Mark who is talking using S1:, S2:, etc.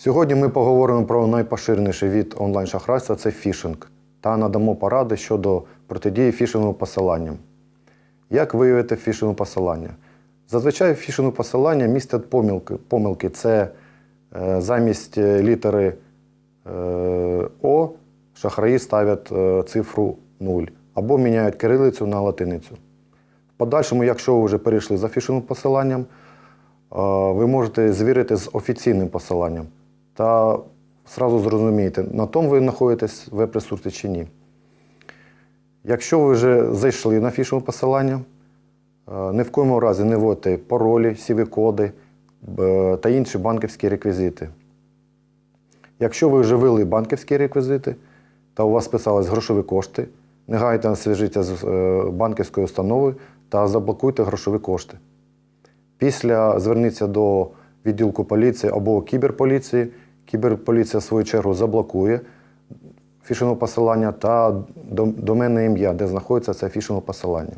S1: Сьогодні ми поговоримо про найпоширеніший від онлайн-шахрайства це фішинг та надамо поради щодо протидії фішинговим посиланням. Як виявити фішингове посилання? Зазвичай фішингове посилання містять помилки. Помилки це е, замість е, літери е, О шахраї ставлять е, цифру 0 або міняють кирилицю на латиницю. В подальшому, якщо ви вже перейшли за фішинговим посиланням, е, ви можете звірити з офіційним посиланням та зразу зрозумієте, на тому ви знаходитесь веб-ресурсі чи ні. Якщо ви вже зайшли на фішингове посилання, е, ні в коєму разі не вводьте паролі, сіві-коди та інші банківські реквізити. Якщо ви вже ввели банківські реквізити та у вас списались грошові кошти, негайно зв'яжіться з е, банківською установою та заблокуйте грошові кошти. Після зверніться до відділку поліції або кіберполіції. Кіберполіція, в свою чергу, заблокує фішингове посилання та дом- доменне ім'я, де знаходиться це фішингове посилання.